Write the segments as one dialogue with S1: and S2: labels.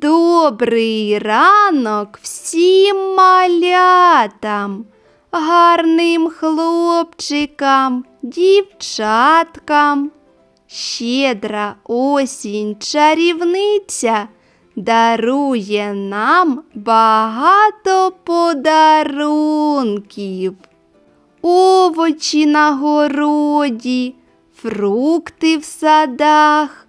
S1: Добрий ранок всім малятам, гарним хлопчикам, дівчаткам. Щедра осінь чарівниця дарує нам багато подарунків. Овочі на городі, фрукти в садах.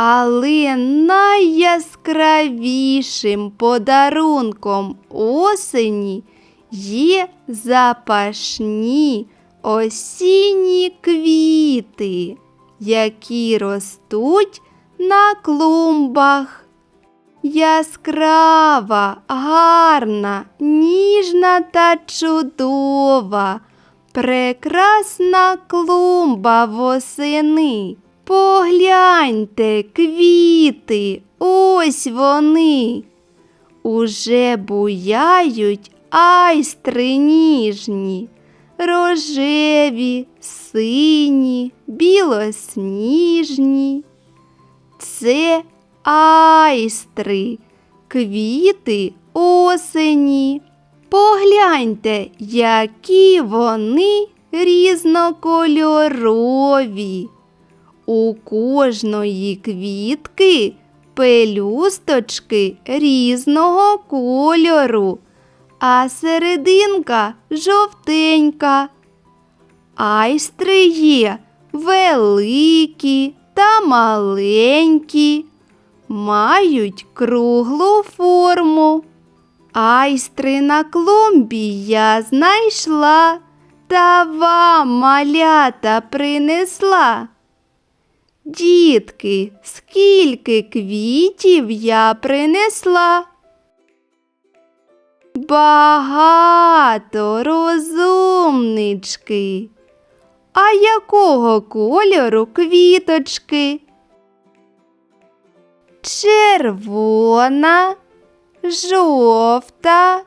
S1: Але найяскравішим подарунком осені є запашні осінні квіти, які ростуть на клумбах. Яскрава, гарна, ніжна та чудова, прекрасна клумба восени. Погляньте, квіти, ось вони. Уже буяють айстри ніжні, рожеві, сині, білосніжні. Це айстри, квіти осені. Погляньте, які вони різнокольорові. У кожної квітки пелюсточки різного кольору, а серединка жовтенька. Айстри є великі та маленькі, мають круглу форму. Айстри на клумбі я знайшла та вам малята принесла. Дітки, скільки квітів я принесла? Багато розумнички. А якого кольору квіточки? Червона, жовта,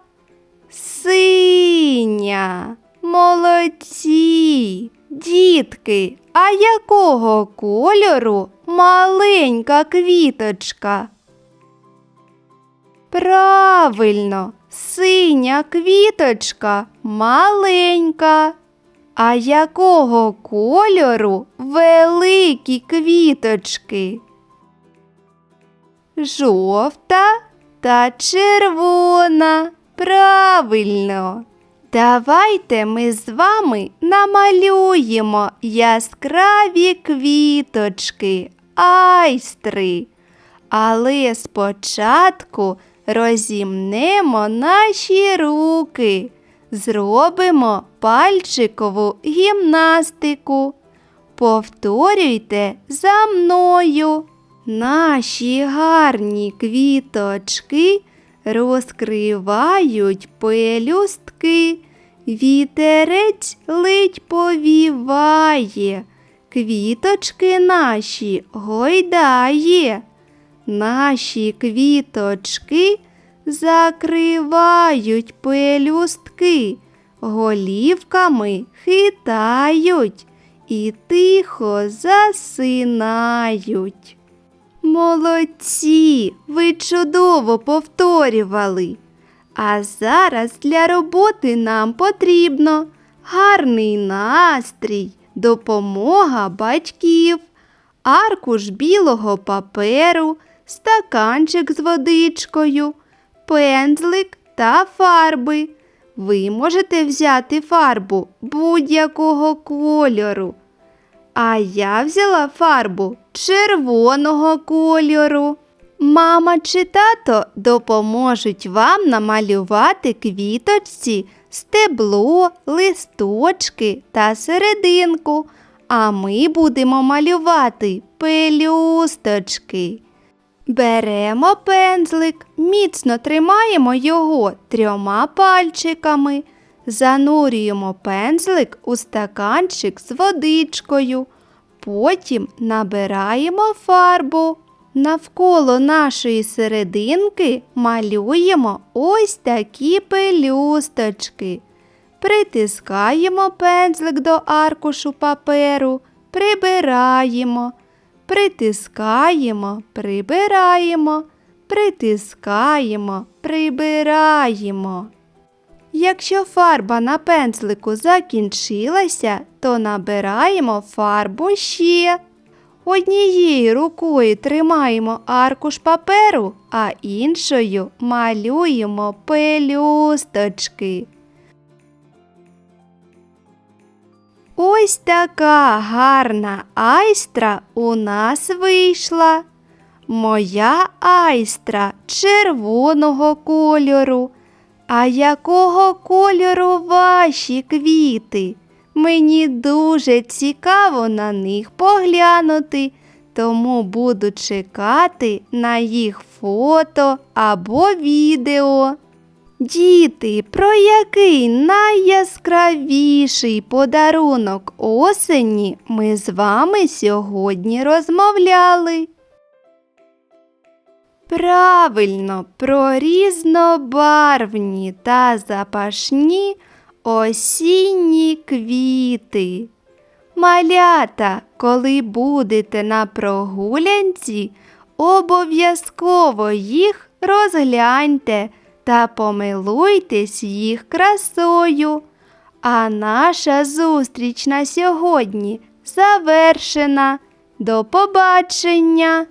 S1: синя. Молодці. Дітки, а якого кольору маленька квіточка? Правильно, синя квіточка маленька. А якого кольору великі квіточки? Жовта та червона. Правильно. Давайте ми з вами намалюємо яскраві квіточки, айстри. Але спочатку розімнемо наші руки, зробимо пальчикову гімнастику. Повторюйте за мною. Наші гарні квіточки розкривають пелюстки, вітерець ледь повіває, квіточки наші гойдає, наші квіточки закривають пелюстки, голівками хитають і тихо засинають. Молодці, ви чудово повторювали. А зараз для роботи нам потрібно гарний настрій, допомога батьків, аркуш білого паперу, стаканчик з водичкою, пензлик та фарби. Ви можете взяти фарбу будь-якого кольору. А я взяла фарбу червоного кольору. Мама чи тато допоможуть вам намалювати квіточці, стебло, листочки та серединку, а ми будемо малювати пелюсточки. Беремо пензлик, міцно тримаємо його трьома пальчиками. Занурюємо пензлик у стаканчик з водичкою. Потім набираємо фарбу. Навколо нашої серединки малюємо ось такі пелюсточки. Притискаємо пензлик до аркушу паперу, прибираємо, притискаємо, прибираємо, притискаємо, прибираємо. Якщо фарба на пензлику закінчилася, то набираємо фарбу ще. Однією рукою тримаємо аркуш паперу, а іншою малюємо пелюсточки. Ось така гарна айстра у нас вийшла. Моя айстра червоного кольору. А якого кольору ваші квіти? Мені дуже цікаво на них поглянути, тому буду чекати на їх фото або відео. Діти, про який найяскравіший подарунок осені ми з вами сьогодні розмовляли? Правильно, про різнобарвні та запашні осінні квіти. Малята, коли будете на прогулянці, обов'язково їх розгляньте та помилуйтесь їх красою. А наша зустріч на сьогодні завершена. До побачення!